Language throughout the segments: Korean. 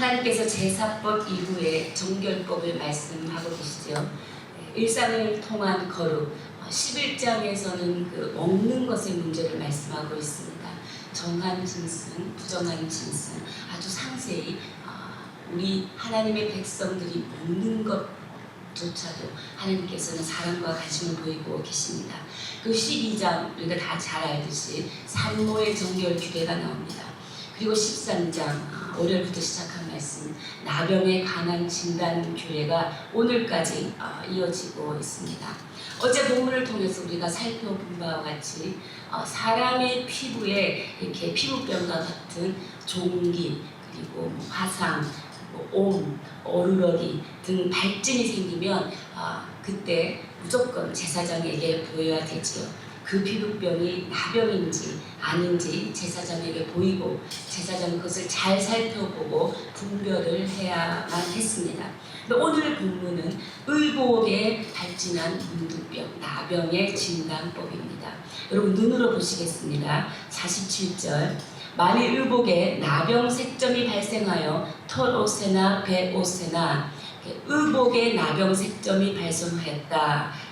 하나님께서 제사법 이후에 정결법을 말씀하고 계시죠. 일상을 통한 거룩, 11장에서는 그 먹는 것의 문제를 말씀하고 있습니다. 정한 짐승, 부정한 짐승, 아주 상세히 아, 우리 하나님의 백성들이 먹는 것조차도 하나님께서는 사랑과 관심을 보이고 계십니다. 그 12장 우리가 다 잘 알듯이 산모의 정결 규례가 나옵니다. 그리고 13장 아, 월요일부터 시작한 말씀 나병에 관한 진단 교회가 오늘까지 아, 이어지고 있습니다. 어제 본문을 통해서 우리가 살펴본 바와 같이 어, 사람의 피부에 이렇게 피부병과 같은 종기 그리고 뭐 화상, 뭐 옴, 어루러기 등 발진이 생기면 아, 그때 무조건 제사장에게 보여야 되지요. 그 피부병이 나병인지 아닌지 제사장에게 보이고 제사장은 그것을 잘 살펴보고 분별을 해야만 했습니다. 오늘 본문은 의복에 발진한 문둥병, 나병의 진단법입니다. 여러분 눈으로 보시겠습니다. 47절 만일 의복에 나병 색점이 발생하여 털옷에나 배옷에나 의복에 나병 색점이 발생하였다.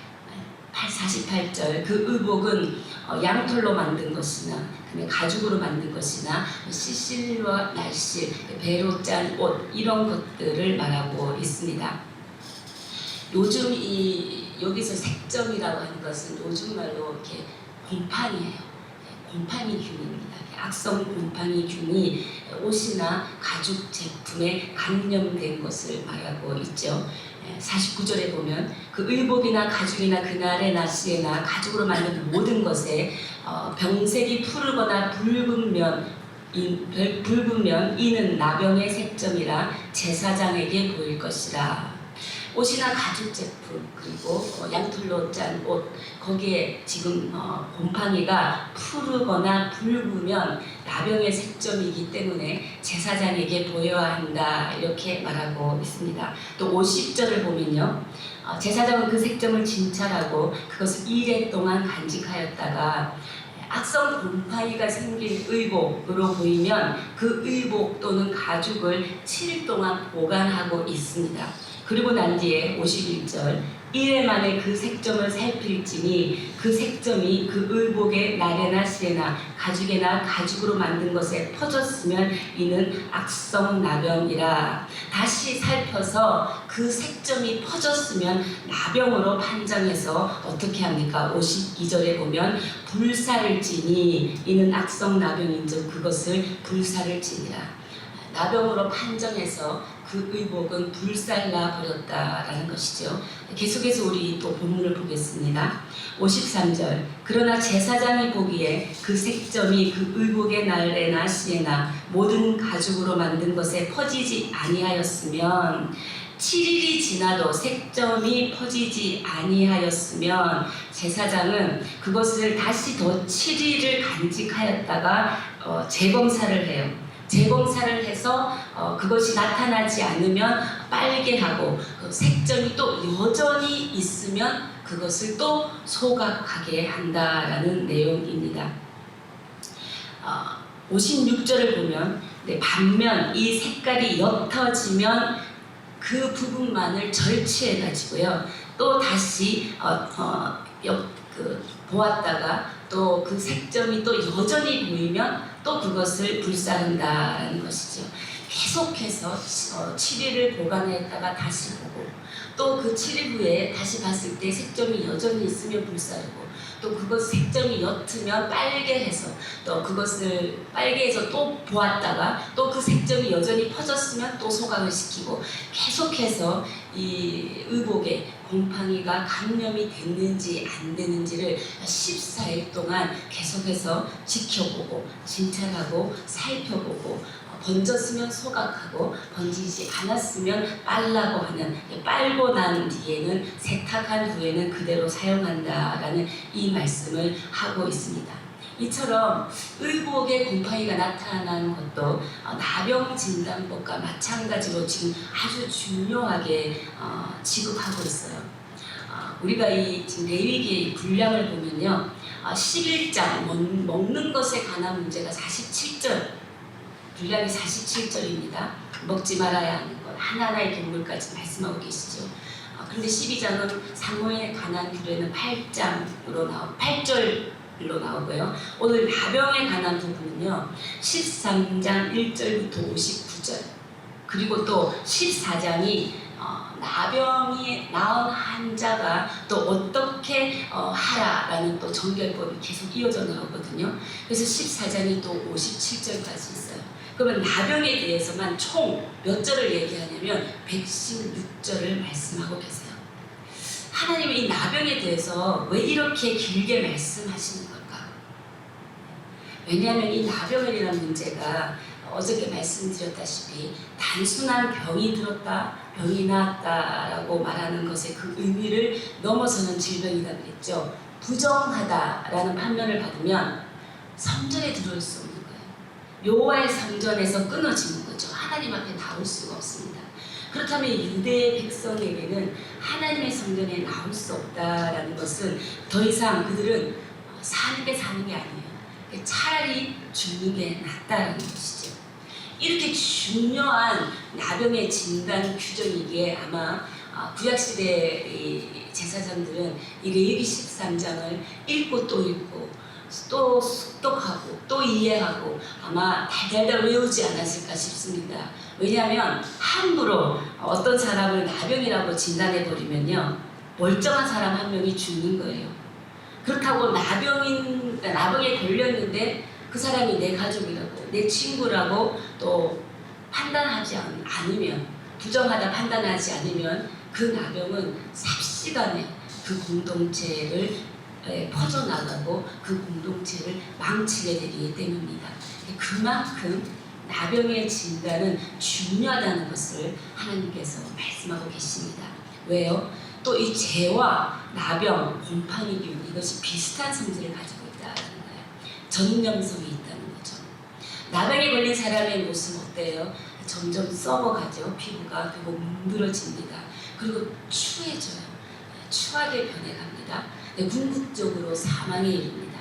48절 그 의복은 어, 양털로 만든 것이나 가죽으로 만든 것이나 시실과 날실, 배로 짠 옷 이런 것들을 말하고 있습니다. 요즘 이 여기서 색점이라고 하는 것은 요즘 말로 이렇게 곰팡이에요. 곰팡이균입니다. 악성 곰팡이균이 옷이나 가죽 제품에 감염된 것을 말하고 있죠. 49절에 보면 그 의복이나 가죽이나 그날의 날씨에나 가죽으로 만든 그 모든 것에 어, 병색이 푸르거나 붉은 면 붉은 면 이는 나병의 색점이라 제사장에게 보일 것이라 옷이나 가죽 제품 그리고 어, 양털로 짠 옷 거기에 지금 어, 곰팡이가 푸르거나 붉으면 나병의 색점이기 때문에 제사장에게 보여야 한다 이렇게 말하고 있습니다. 또 50절을 보면요. 어, 제사장은 그 색점을 진찰하고 그것을 일해 동안 간직하였다가 악성 곰팡이가 생긴 의복으로 보이면 그 의복 또는 가죽을 7일 동안 보관하고 있습니다. 그리고 난 뒤에 51절 이래 만에 그 색점을 살필지니 그 색점이 그 의복의 나래나 시에나 가죽에나 가죽으로 만든 것에 퍼졌으면 이는 악성 나병이라 다시 살펴서 그 색점이 퍼졌으면 나병으로 판정해서 어떻게 합니까? 52절에 보면 불사를 지니 이는 악성 나병인즉 그것을 불사를 지니라 나병으로 판정해서 그 의복은 불살라 버렸다라는 것이죠. 계속해서 우리 또 본문을 보겠습니다. 53절 그러나 제사장이 보기에 그 색점이 그 의복의 날에나 시에나 모든 가죽으로 만든 것에 퍼지지 아니하였으면 7일이 지나도 색점이 퍼지지 아니하였으면 제사장은 그것을 다시 더 7일을 간직하였다가 어, 재검사를 해요. 재검사를 해서 어, 그것이 나타나지 않으면 빨게 하고 그 색점이 또 여전히 있으면 그것을 또 소각하게 한다라는 내용입니다. 어, 56절을 보면 네, 반면 이 색깔이 옅어지면 그 부분만을 절취해 가지고요. 또 다시 어, 어, 옆, 그, 보았다가 또 그 색점이 또 여전히 보이면 또 그것을 불사른다라는 것이죠. 계속해서 어, 7일을 보관했다가 다시 보고 또그 7일 후에 다시 봤을 때 색점이 여전히 있으면 불사르고 또 그것 색점이 옅으면 빨게 해서 또 그것을 빨게 해서 또 보았다가 또 그 색점이 여전히 퍼졌으면 또 소각을 시키고 계속해서 이 의복에 곰팡이가 감염이 됐는지 안 됐는지를 14일 동안 계속해서 지켜보고 진찰하고 살펴보고 어, 번졌으면 소각하고 번지지 않았으면 빨라고 하는 빨고 난 뒤에는 세탁한 후에는 그대로 사용한다라는 이 말씀을 하고 있습니다. 이처럼 의복에 곰팡이가 나타나는 것도 어, 나병 진단법과 마찬가지로 지금 아주 중요하게 어, 지급하고 있어요. 어, 우리가 이 지금 레위기의 분량을 보면요, 어, 11장 먹, 먹는 것에 관한 문제가 47절 분량이 47절입니다. 먹지 말아야 하는 것 하나하나의 동물까지 말씀하고 계시죠. 어, 그런데 12장은 사무에 관한 규례는 8장으로 나오 8절 로 나오고요. 오늘 나병에 관한 부분은요. 13장 1절부터 59절 그리고 또 14장이 어, 나병이 나은 환자가 또 어떻게 어, 하라라는 또 정결법이 계속 이어져 나오거든요. 그래서 14장이 또 57절까지 있어요. 그러면 나병에 대해서만 총 몇 절을 얘기하냐면 116절을 말씀하고 계세요. 하나님이 이 나병에 대해서 왜 이렇게 길게 말씀하시는 걸까? 왜냐하면 이 나병이라는 문제가 어저께 말씀드렸다시피 단순한 병이 들었다, 병이 나았다라고 말하는 것의 그 의미를 넘어서는 질병이다 그랬죠. 부정하다라는 판면을 받으면 성전에 들어올 수 없는 거예요. 여호와의 성전에서 끊어지는 거죠. 하나님 앞에 나올 수가 없습니다. 그렇다면 유대 백성에게는 하나님의 성전에 나올 수 없다라는 것은 더 이상 그들은 사는 게 사는 게 아니에요. 차라리 죽는 게 낫다라는 것이죠. 이렇게 중요한 나병의 진단 규정이기에 아마 아, 구약시대 이 제사장들은 이 레위기 13장을 읽고 또 읽고 또 습독하고 또 이해하고 아마 달달달 외우지 않았을까 싶습니다. 왜냐하면 함부로 어떤 사람을 나병이라고 진단해 버리면요 멀쩡한 사람 한 명이 죽는 거예요. 그렇다고 나병인 나병에 걸렸는데 그 사람이 내 가족이라고 내 친구라고 또 판단하지 않- 않으면 부정하다 판단하지 않으면 그 나병은 삽시간에 그 공동체를 에, 퍼져나가고 그 공동체를 망치게 되기 때문입니다. 그만큼 나병의 진단은 중요하다는 것을 하나님께서 말씀하고 계십니다. 왜요? 또 이 재와 나병, 곰팡이 균 이것이 비슷한 성질을 가지고 있다는 거예요. 전염성이 있다는 거죠. 나병에 걸린 사람의 모습 어때요? 점점 썩어가죠. 피부가 그리고 문드러집니다. 그리고 추해져요. 추하게 변해갑니다. 네, 궁극적으로 사망에 이릅니다.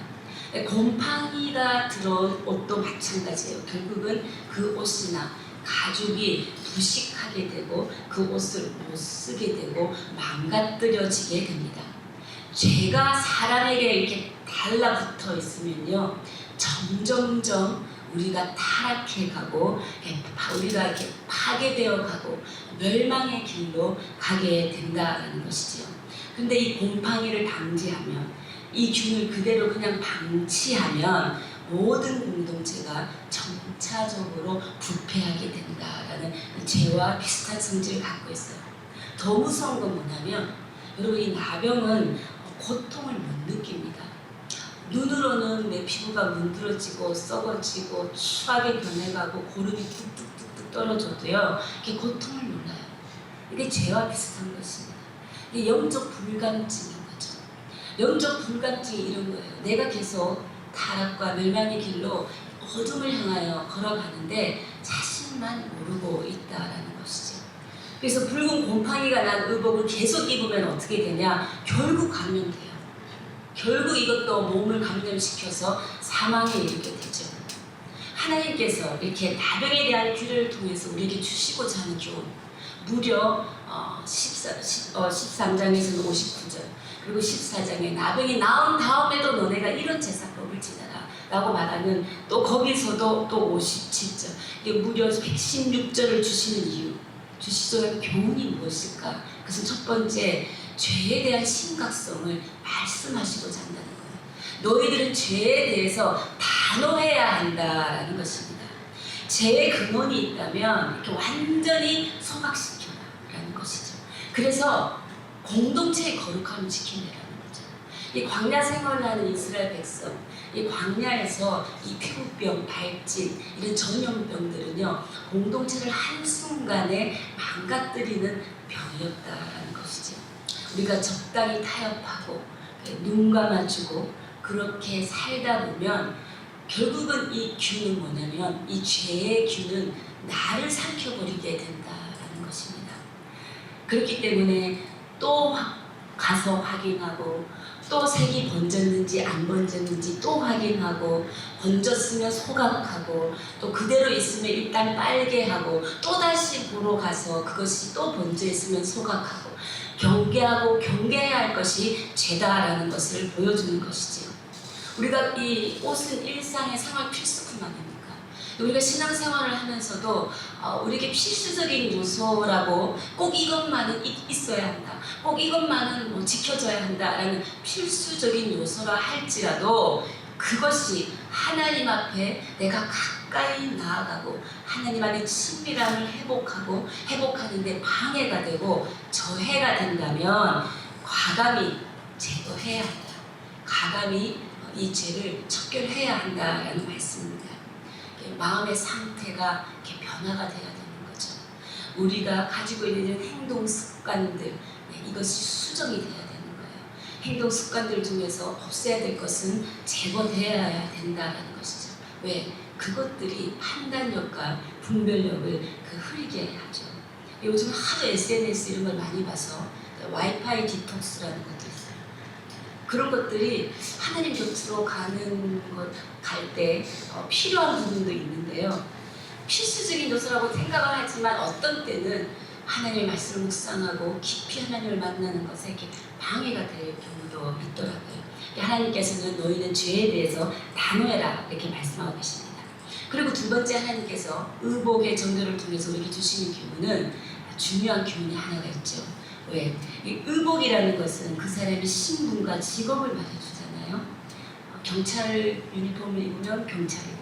네, 곰팡이가 들어온 옷도 마찬가지예요. 결국은 그 옷이나 가죽이 부식하게 되고 그 옷을 못 쓰게 되고 망가뜨려지게 됩니다. 죄가 사람에게 이렇게 달라붙어 있으면요, 점점점 우리가 타락해 가고 파- 우리가 이렇게 파괴되어 가고 멸망의 길로 가게 된다라는 것이지요. 근데 이 곰팡이를 방지하면 이 균을 그대로 그냥 방치하면 모든 공동체가 점차적으로 부패하게 된다라는 이 죄와 비슷한 성질을 갖고 있어요. 더 무서운 건 뭐냐면 여러분 이 나병은 고통을 못 느낍니다. 눈으로는 내 피부가 문드러지고 썩어지고 추하게 변해가고 고름이 뚝뚝뚝뚝 떨어져도요 이게 고통을 몰라요. 이게 죄와 비슷한 것입니다. 이게 영적 불감증인 거죠. 영적 불감증이 이런 거예요. 내가 계속 타락과 멸망의 길로 어둠을 향하여 걸어가는데 자신만 모르고 있다라는 것이죠. 그래서 붉은 곰팡이가 난 의복을 계속 입으면 어떻게 되냐? 결국 감염돼요. 결국 이것도 몸을 감염시켜서 사망에 이르게 되죠. 하나님께서 이렇게 나병에 대한 규례를 통해서 우리에게 주시고자 하는 교훈 무려 어, 14, 10, 어, 13장에서는 59절 그리고 14장에 나병이 나온 다음에도 너네가 이런 제사법을 지내라 라고 말하는 또 거기서도 또 57절 이게 무려 116절을 주시는 이유 주시조의 교훈이 무엇일까? 그것은 첫 번째 죄에 대한 심각성을 말씀하시고자 한다는 거예요. 너희들은 죄에 대해서 단호해야 한다라는 것입니다. 죄의 근원이 있다면 이렇게 완전히 소각시켜라라는 것이죠. 그래서 공동체의 거룩함을 지킨다라는 거죠. 이 광야 생활하는 이스라엘 백성, 이 광야에서 이 피부병, 발진 이런 전염병들은요 공동체를 한 순간에 망가뜨리는 병이었다라는 것이죠. 우리가 적당히 타협하고 눈 감아주고 그렇게 살다 보면 결국은 이 균은 뭐냐면 이 죄의 균은 나를 삼켜버리게 된다라는 것입니다. 그렇기 때문에 또 화- 가서 확인하고 또 색이 번졌는지 안 번졌는지 또 확인하고 번졌으면 소각하고 또 그대로 있으면 일단 빨게 하고 또 다시 보러 가서 그것이 또 번져 있으면 소각하고 경계하고 경계해야 할 것이 죄다라는 것을 보여주는 것이지요. 우리가 이 옷은 일상의 생활 필수품 아닙니까? 우리가 신앙생활을 하면서도 어, 우리에게 필수적인 요소라고 꼭 이것만은 있, 있어야 한다. 꼭 이것만은 뭐 지켜져야 한다라는 필수적인 요소라 할지라도 그것이 하나님 앞에 내가 가까이 나아가고 하나님 안에 친밀함을 회복하고 회복하는데 방해가 되고 저해가 된다면 과감히 제거해야 한다. 과감히 이 죄를 척결해야 한다라는 말씀입니다. 마음의 상태가 이렇게 변화가 돼야 되는 거죠. 우리가 가지고 있는 행동 습관들 네, 이것이 수정이 돼야 되는 거예요. 행동 습관들 중에서 없애야 될 것은 제거되어야 된다라는 것이죠. 왜? 그것들이 판단력과 분별력을 그 흐리게 하죠. 요즘 하도 SNS 이런 걸 많이 봐서 와이파이 디톡스라는 것도 있어요. 그런 것들이 하나님 곁으로 가는 것 갈때 어, 필요한 부분도 있는데요. 필수적인 요소라고 생각을 하지만 어떤 때는 하나님의 말씀을 묵상하고 깊이 하나님을 만나는 것에 이렇게 방해가 될 경우도 있더라고요. 하나님께서는 너희는 죄에 대해서 단호해라 이렇게 말씀하고 계십니다. 그리고 두 번째 하나님께서 의복의 정결을 통해서 우리에게 주시는 교훈은 중요한 교훈이 하나가 있죠. 왜? 이 의복이라는 것은 그 사람의 신분과 직업을 말해주잖아요. 어, 경찰 유니폼을 입으면 경찰이고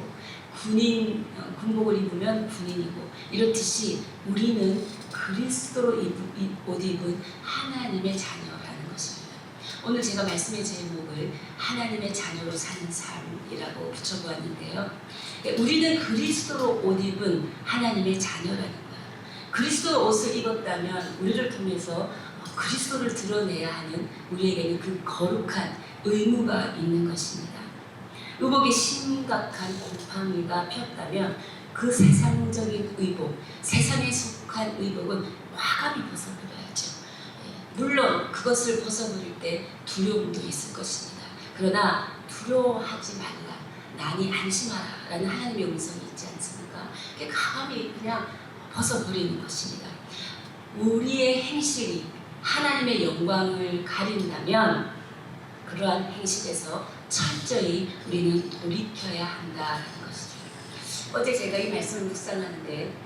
군인 어, 군복을 입으면 군인이고 이렇듯이 우리는 그리스도로 옷 입은 하나님의 자녀라는 것입니다. 오늘 제가 말씀의 제목을 하나님의 자녀로 사는 삶이라고 붙여보았는데요. 예, 우리는 그리스도로 옷 입은 하나님의 자녀라는 거예요. 그리스도 옷을 입었다면 우리를 통해서 어, 그리스도를 드러내야 하는 우리에게는 그 거룩한 의무가 있는 것입니다. 의복에 심각한 곰팡이가 폈다면 그 세상적인 의복, 세상에 속 한 의복은 과감히 벗어버려야죠. 예, 물론 그것을 벗어버릴 때 두려움도 있을 것입니다. 그러나 두려워하지 말라, 난이 안심하라 라는 하나님의 음성이 있지 않습니까? 과감히 그냥 벗어버리는 것입니다. 우리의 행실이 하나님의 영광을 가린다면 그러한 행실에서 철저히 우리는 돌이켜야 한다는 것이죠. 어제 제가 이 말씀을 묵상하는데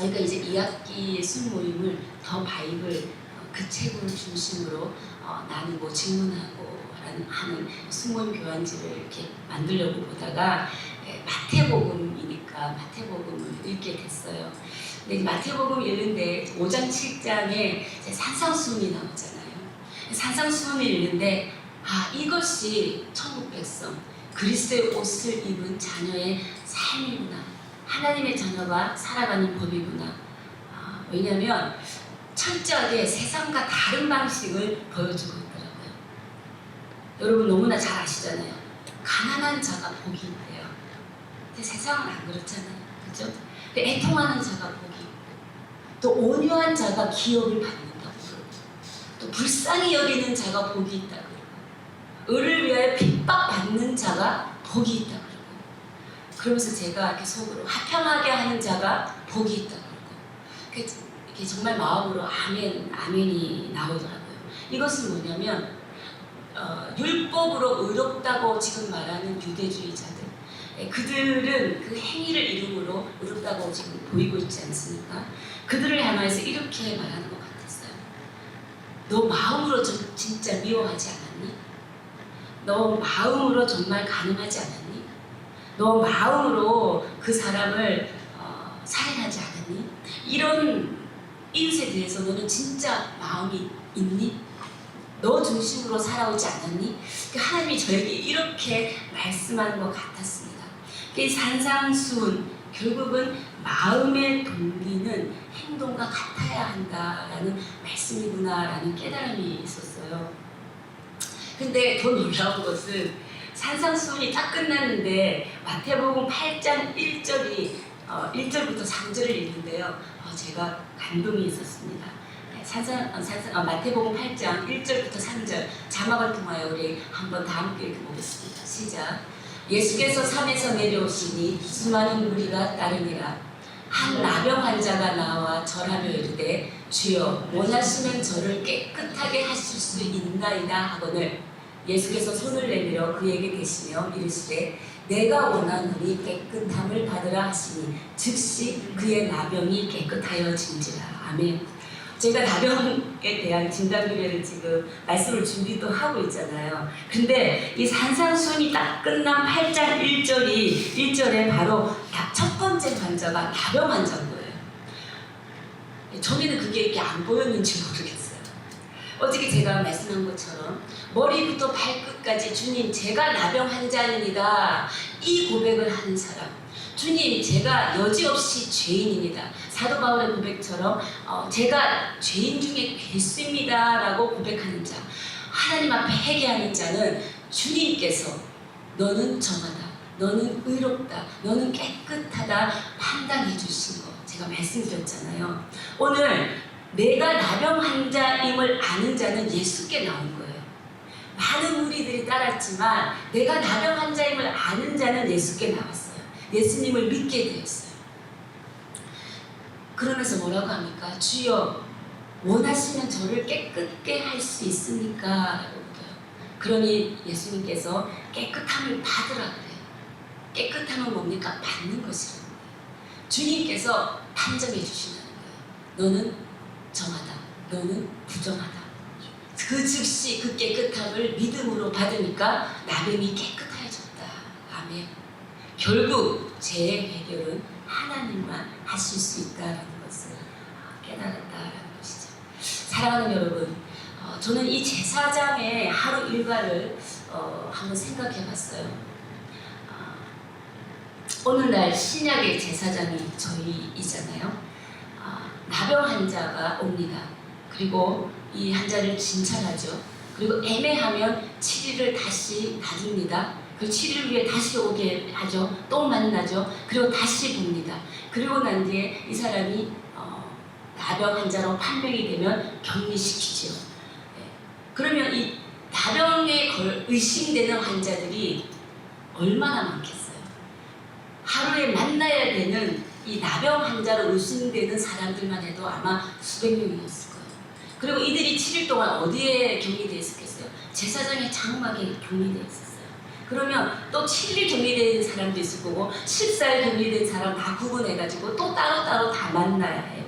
저희가 이제 2학기 순모임을 더 바이블 어, 그 책을 중심으로 어, 나누고 질문하고 하는 순모임 교환지를 이렇게 만들려고 보다가 예, 마태복음이니까 마태복음을 읽게 됐어요. 근데 이 마태복음 읽는데 5장 7장에 산상수훈이 나오잖아요. 산상수훈을 읽는데 아 이것이 천국 백성 그리스도의 옷을 입은 자녀의 삶이구나 하나님의 자녀가 살아가는 법이구나. 아, 왜냐하면 철저하게 세상과 다른 방식을 보여주고 있더라고요. 여러분 너무나 잘 아시잖아요. 가난한 자가 복이 있대요. 근데 세상은 안 그렇잖아요. 그죠? 애통하는 자가 복이 있고 또 온유한 자가 기업을 받는다고 또 불쌍히 여기는 자가 복이 있다고 을을 위하여 핍박받는 자가 복이 있다 그러고 그러면서 제가 이렇게 속으로 화평하게 하는 자가 복이 있다 그러고 이게 정말 마음으로 아멘 아멘이 나오더라고요. 이것은 뭐냐면 어, 율법으로 의롭다고 지금 말하는 유대주의자들 예, 그들은 그 행위를 이름으로 의롭다고 지금 보이고 있지 않습니까? 그들을 향해서 이렇게 말하는 것 같았어요. 너 마음으로 좀 진짜 미워하지 않았니? 너 마음으로 정말 가능하지 않았니? 너 마음으로 그 사람을 어, 살인하지 않았니? 이런 이웃에 대해서 너는 진짜 마음이 있니? 너 중심으로 살아오지 않았니? 그 하나님이 저에게 이렇게 말씀하는 것 같았습니다. 그 산상수훈 결국은 마음의 동기는 행동과 같아야 한다라는 말씀이구나라는 깨달음이 있었어요. 근데 더 놀라운 것은 산상수훈이 딱 끝났는데 마태복음 8장 1절이 어, 1절부터 3절을 읽는데요. 어, 제가 감동이 있었습니다. 산상, 어, 산상, 어, 마태복음 8장 1절부터 3절 자막을 통하여 우리 한번 다 함께 읽어보겠습니다. 시작. 예수께서 산에서 내려오시니 수많은 무리가 따르니라. 한 나병 환자가 나와 절하며 이르되 주여 원하시면 저를 깨끗하게 하실 수 있나이다 하거늘 예수께서 손을 내밀어 그에게 대시며 이르시되 내가 원하노니 깨끗함을 받으라 하시니 즉시 그의 나병이 깨끗하여진지라 아멘. 제가 나병에 대한 진단 비례를 지금 말씀을 준비도 하고 있잖아요. 근데 이 산상수훈이 딱 끝난 8장 1절이 1절에 바로 다- 첫 번째 환자가 나병 환자인 거예요. 전에는 그게 이렇게 안 보였는지 모르겠어요. 어저께 제가 말씀한 것처럼 머리부터 발끝까지 주님 제가 나병 환자입니다. 이 고백을 하는 사람. 주님 제가 여지없이 죄인입니다. 사도 바울의 고백처럼 어, 제가 죄인 중에 괴수입니다 라고 고백하는 자. 하나님 앞에 회개하는 자는 주님께서 너는 정하다. 너는 의롭다. 너는 깨끗하다. 판단해 주신 거. 제가 말씀드렸잖아요. 오늘 내가 나병 환자임을 아는 자는 예수께 나온 거예요. 많은 무리들이 따랐지만 내가 나병 환자임을 아는 자는 예수께 나왔어요. 예수님을 믿게 되었어요. 그러면서 뭐라고 합니까? 주여 원하시면 저를 깨끗게 할 수 있습니까? 그러니 예수님께서 깨끗함을 받으라 그래요. 깨끗함은 뭡니까? 받는 것이라는. 주님께서 판정해 주시는 거예요. 너는 정하다. 너는 부정하다. 그 즉시 그 깨끗함을 믿음으로 받으니까 나병이 깨끗해졌다. 아멘. 결국 죄의 해결은 하나님만 하실 수 있다라는 것을 깨달았다라는 것이죠. 사랑하는 여러분, 어, 저는 이 제사장의 하루 일과를 어, 한번 생각해 봤어요. 어, 오늘날 신약의 제사장이 저희 나병 환자가 옵니다. 그리고 이 환자를 진찰하죠. 그리고 애매하면 7일을 다시 놔줍니다. 그 7일 후에 다시 오게 하죠. 또 만나죠. 그리고 다시 봅니다. 그리고 난 뒤에 이 사람이 어, 나병 환자로 판명이 되면 격리시키죠. 네. 그러면 이 나병에 걸 의심되는 환자들이 얼마나 많겠어요? 하루에 만나야 되는 이 나병 환자로 의심되는 사람들만 해도 아마 수백 명이었을 거예요. 그리고 이들이 7일 동안 어디에 격리되어 있었겠어요? 제사장의 장막에 격리되어 있었어요. 그러면 또 7일 격리되어 있는 사람도 있을 거고 14일 격리된 사람 다 구분해가지고 또 따로따로 다 만나야 해요.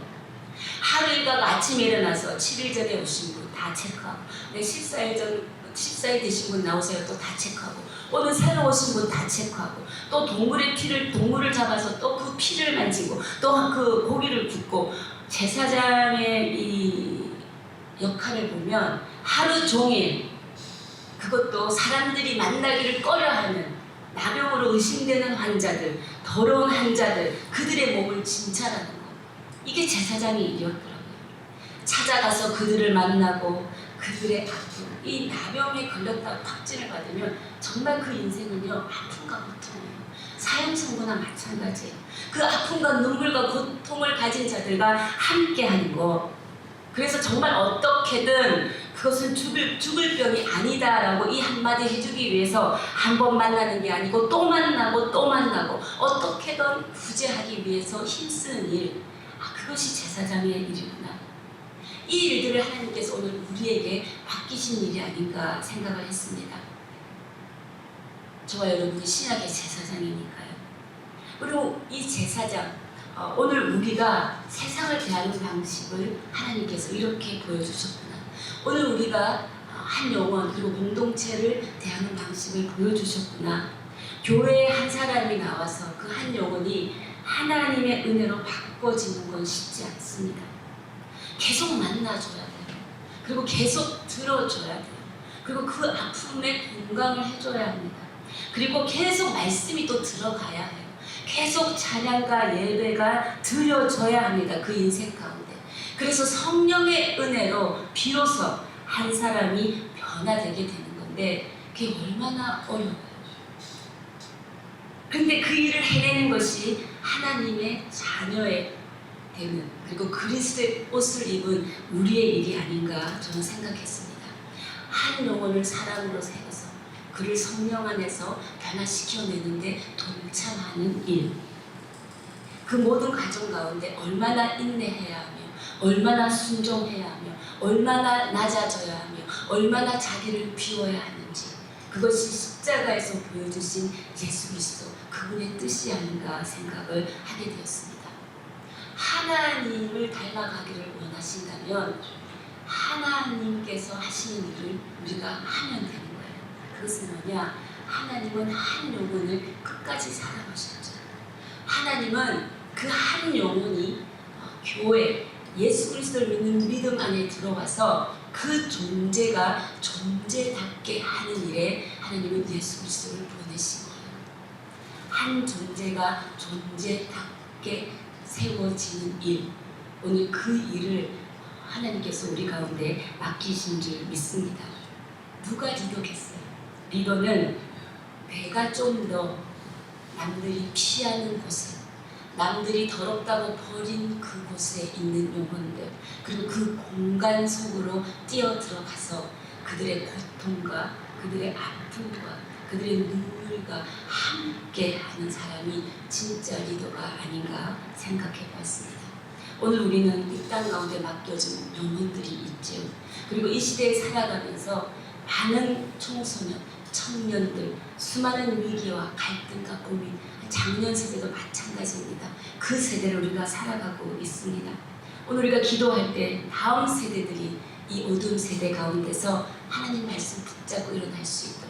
하루 일과가 아침에 일어나서 7일 전에 오신 분 다 체크하고 네, 14일 전 14일 되신 분 나오세요 또 다 체크하고 오늘 새로 오신 분 다 체크하고 또 동물의 피를 동물을 잡아서 또 그 피를 만지고 또 그 고기를 굽고 제사장의 이 역할을 보면 하루 종일 그것도 사람들이 만나기를 꺼려하는 나병으로 의심되는 환자들, 더러운 환자들, 그들의 몸을 진찰하는 것. 이게 제사장의 일이었더라고요. 찾아가서 그들을 만나고 그들의 아픔, 이 나병에 걸렸다고 확진을 받으면 정말 그 인생은요 아픔과 고통이에요. 사형선고나 마찬가지예요. 그 아픔과 눈물과 고통을 가진 자들과 함께하는 거. 그래서 정말 어떻게든 그것은 죽을, 죽을 병이 아니다라고 이 한마디 해주기 위해서 한 번 만나는 게 아니고 또 만나고 또 만나고 어떻게든 구제하기 위해서 힘쓰는 일. 아, 그것이 제사장의 일이구나. 이 일들을 하나님께서 오늘 우리에게 맡기신 일이 아닌가 생각을 했습니다. 저와 여러분이 신약의 제사장이니까요. 그리고 이 제사장, 어, 오늘 우리가 세상을 대하는 방식을 하나님께서 이렇게 보여주셨구나. 오늘 우리가 어, 한 영혼 그리고 공동체를 대하는 방식을 보여주셨구나. 교회에 한 사람이 나와서 그 한 영혼이 하나님의 은혜로 바꿔지는 건 쉽지 않습니다. 계속 만나줘야 돼요. 그리고 계속 들어줘야 돼요. 그리고 그 아픔에 공감을 해줘야 합니다. 그리고 계속 말씀이 또 들어가야 해요. 계속 찬양과 예배가 드려져야 합니다. 그 인생 가운데. 그래서 성령의 은혜로 비로소 한 사람이 변화되게 되는 건데 그게 얼마나 어려워요. 근데 그 일을 해내는 것이 하나님의 자녀의 되는 그리고 그리스도의 옷을 입은 우리의 일이 아닌가 저는 생각했습니다. 한 영혼을 사랑으로 세워서 그를 성령 안에서 변화시켜내는데 동참하는 일. 그 모든 과정 가운데 얼마나 인내해야 하며 얼마나 순종해야 하며 얼마나 낮아져야 하며 얼마나 자기를 비워야 하는지 그것이 십자가에서 보여주신 예수 그리스도 그분의 뜻이 아닌가 생각을 하게 되었습니다. 하나님을 닮아가기를 원하신다면 하나님께서 하시는 일을 우리가 하면 되는 거예요. 그것은 뭐냐? 하나님은 한 영혼을 끝까지 사랑하셨죠. 하나님은 그 한 영혼이 어, 교회 예수 그리스도를 믿는 믿음 안에 들어와서 그 존재가 존재답게 하는 일에 하나님은 예수 그리스도를 보내신 거예요. 한 존재가 존재답게 세워지는 일. 오늘 그 일을 하나님께서 우리 가운데 맡기신 줄 믿습니다. 누가 리더겠어요? 리더는 내가 좀 더 남들이 피하는 곳에 남들이 더럽다고 버린 그곳에 있는 영혼들 그리고 그 공간 속으로 뛰어 들어가서 그들의 고통과 그들의 아픔과 그들의 눈물과 함께 하는 사람이 진짜 리더가 아닌가 생각해 보았습니다. 오늘 우리는 이 땅 가운데 맡겨진 영혼들이 있죠. 그리고 이 시대에 살아가면서 많은 청소년, 청년들, 수많은 위기와 갈등과 고민, 작년 세대도 마찬가지입니다. 그 세대를 우리가 살아가고 있습니다. 오늘 우리가 기도할 때 다음 세대들이 이 어두운 세대 가운데서 하나님 말씀 붙잡고 일어날 수 있도록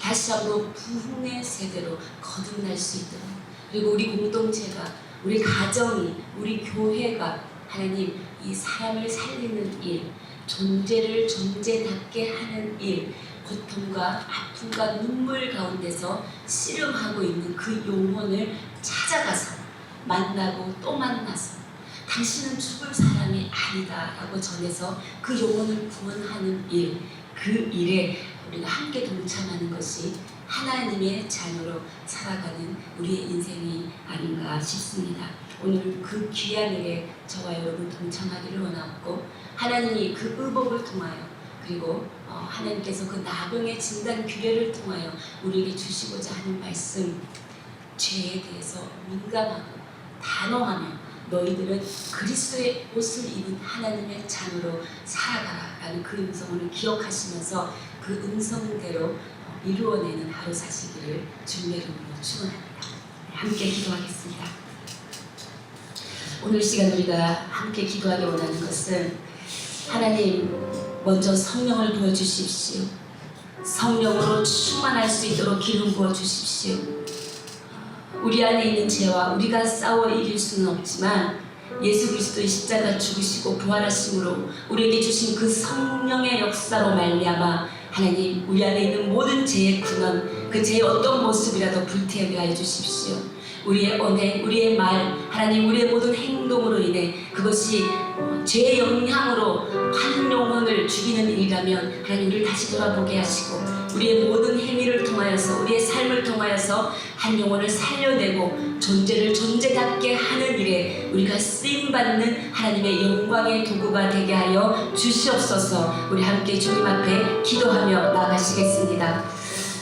다시 한번 부흥의 세대로 거듭날 수 있도록. 그리고 우리 공동체가 우리 가정이 우리 교회가 하나님 이 사람을 살리는 일 존재를 존재답게 하는 일 고통과 아픔과 눈물 가운데서 씨름하고 있는 그 영혼을 찾아가서 만나고 또 만나서 당신은 죽을 사람이 아니다 라고 전해서 그 영혼을 구원하는 일, 그 일에 우리가 함께 동참하는 것이 하나님의 자녀로 살아가는 우리의 인생이 아닌가 싶습니다. 오늘 그 귀한 일에 저와 여러분 동참하기를 원하고 하나님이 그 의복을 통하여 그리고 어, 하나님께서 그 나병의 진단 규례를 통하여 우리에게 주시고자 하는 말씀 죄에 대해서 민감하고 단호하며 너희들은 그리스도의 옷을 입은 하나님의 자녀로 살아가라라는 그 음성을 기억하시면서 그 음성대로 어, 이루어내는 하루 사시기를 주님의 이름으로 축원합니다. 네, 함께 기도하겠습니다. 오늘 시간 우리가 함께 기도하기 원하는 것은 하나님 먼저 성령을 부어주십시오. 성령으로 충만할 수 있도록 기름 부어 주십시오. 우리 안에 있는 죄와 우리가 싸워 이길 수는 없지만 예수 그리스도의 십자가 죽으시고 부활하심으로 우리에게 주신 그 성령의 역사로 말미암아 하나님 우리 안에 있는 모든 죄의 근원 그 죄의 어떤 모습이라도 불태우게 하여 주십시오. 우리의 언행, 우리의 말, 하나님 우리의 모든 행동으로 인해 그것이 어, 죄의 영향으로 한 영혼을 죽이는 일이라면 하나님 우리를 다시 돌아보게 하시고 우리의 모든 행위를 통하여서 우리의 삶을 통하여서 한 영혼을 살려내고 존재를 존재답게 하는 일에 우리가 쓰임 받는 하나님의 영광의 도구가 되게 하여 주시옵소서. 우리 함께 주님 앞에 기도하며 나가시겠습니다.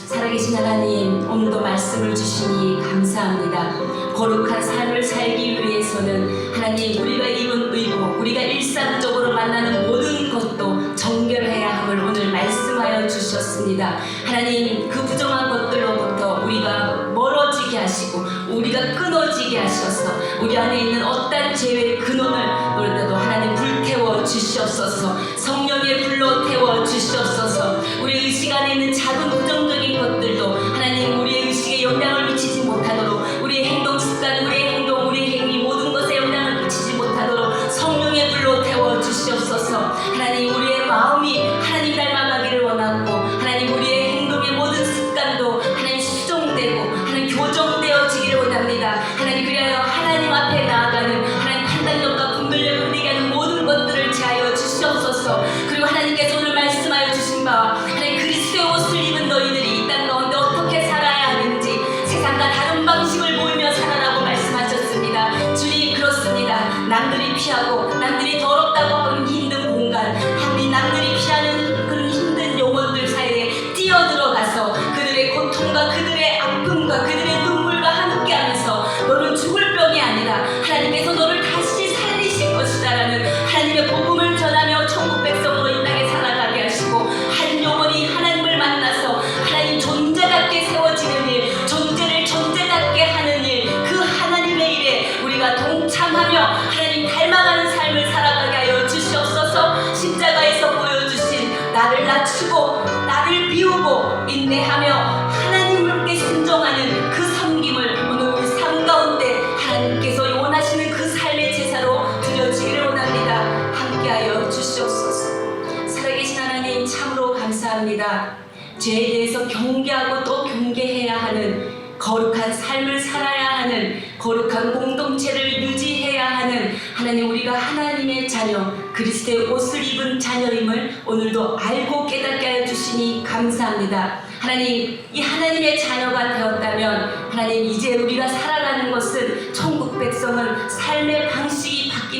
살아계신 하나님, 오늘도 말씀을 주시니 감사합니다. 거룩한 삶을 살기 위해서는 하나님 우리가 입은 의복, 우리가 일상적으로 만나는 모든 것도 정결해야 함을 오늘 말씀 주셨습니다. 하나님 그 부정한 것들로부터 우리가 멀어지게 하시고 우리가 끊어지게 하셔서 우리 안에 있는 어떤 죄의 남들 대해서 경계하고 또 경계해야 하는 거룩한 삶을 살아야 하는 거룩한 공동체를 유지해야 하는 하나님 우리가 하나님의 자녀 그리스도의 옷을 입은 자녀임을 오늘도 알고 깨닫게 하여 주시니 감사합니다. 하나님 이 하나님의 자녀가 되었다면 하나님 이제 우리가 살아가는 것은 천국 백성은 삶의 방식이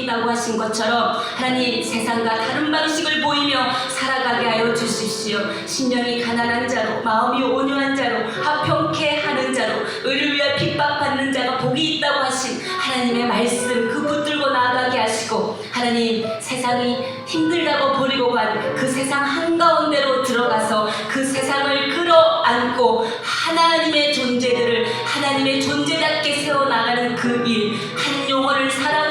바뀐다고 하신 것처럼 하나님 세상과 다른 방식을 보이며 살아가게 하여 주십시오. 심령이 가난한 자로 마음이 온유한 자로 화평케 하는 자로 의를 위하여 핍박받는 자가 복이 있다고 하신 하나님의 말씀 그 붙들고 나아가게 하시고 하나님 세상이 힘들다고 버리고 간 그 세상 한가운데로 들어가서 그 세상을 끌어안고 하나님의 존재들을 하나님의 존재답게 세워나가는 그 일, 한 영혼을 사랑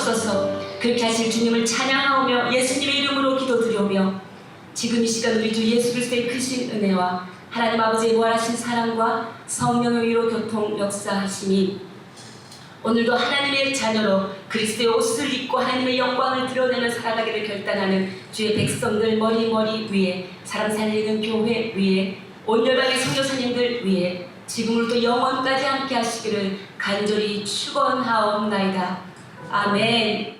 주시옵소서. 그렇게 하실 주님을 찬양하오며 예수님의 이름으로 기도드리오며 지금 이 시간 우리 주 예수 그리스도의 크신 은혜와 하나님 아버지의 무한하신 사랑과 성령의 위로 교통 역사하심이 오늘도 하나님의 자녀로 그리스도의 옷을 입고 하나님의 영광을 드러내며 살아가기를 결단하는 주의 백성들 머리 머리 위에 사람 살리는 교회 위에 온 열방의 선교사님들 위에 지금으로부터 영원까지 함께 하시기를 간절히 축원하옵나이다. 아멘.